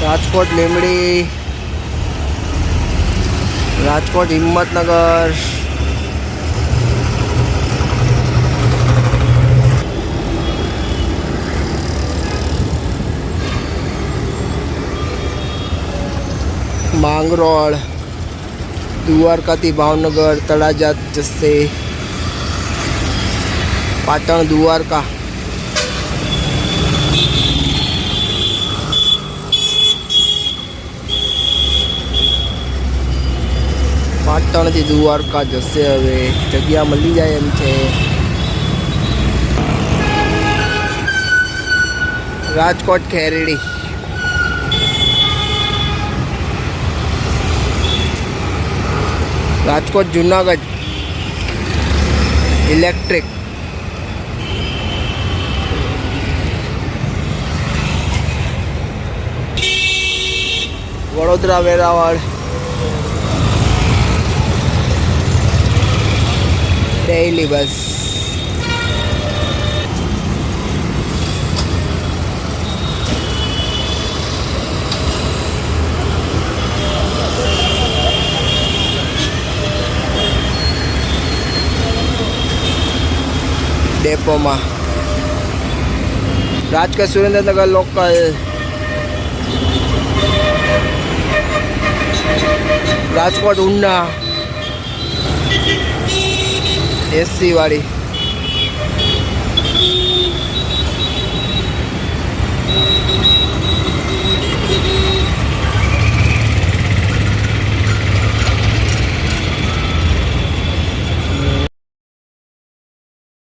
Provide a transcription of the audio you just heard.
રાજકોટ લીમડી રાજકોટ હિંમતનગર માંગરોળ દ્વારકાથી ભાવનગર તળાજા જશે પાટણ દ્વારકા પાટણથી દ્વારકા જશે હવે જગ્યા મળી જાય એમ છે Rajkot Kherdi Rajkot Junagadh electric Vadodara Veraval daily bus ડેપોમાં Rajkot Surendranagar local. Rajkot Una. એસી વાળી